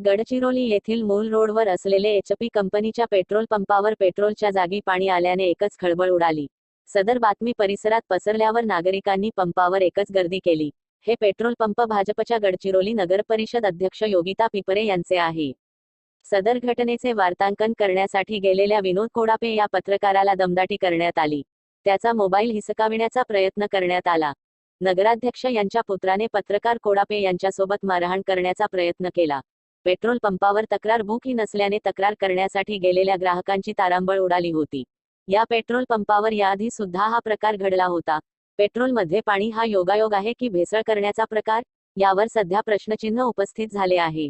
गडचिरोली येथील मूल रोडवर असलेले एचपी कंपनीच्या पेट्रोल पंपावर पेट्रोलच्या जागी पाणी आल्याने एकच खळबळ उडाली. सदर बातमी परिसरात पसरल्यावर नागरिकांनी पंपावर एकच गर्दी केली. हे पेट्रोल पंप भाजपच्या गडचिरोली नगरपरिषद अध्यक्ष योगिता पिपरे यांचे आहे. सदर घटनेचे वार्तांकन करण्यासाठी गेलेल्या विनोद कोडापे या पत्रकाराला दमदाटी करण्यात आली. त्याचा मोबाईल हिसकाविण्याचा प्रयत्न करण्यात आला. नगराध्यक्ष यांच्या पुत्राने पत्रकार कोडापे यांच्यासोबत मारहाण करण्याचा प्रयत्न केला. पेट्रोल पंपावर तक्रार बुक ही नसल्याने तक्रार करण्यासाठी गेलेल्या ग्राहकांची तारांबळ उडाली होती. या पेट्रोल पंपावर याआधी सुद्धा हा प्रकार घडला होता. पेट्रोलमध्ये पाणी हा योगायोग आहे की भेसळ करण्याचा प्रकार? यावर सध्या प्रश्नचिन्ह उपस्थित झाले आहे.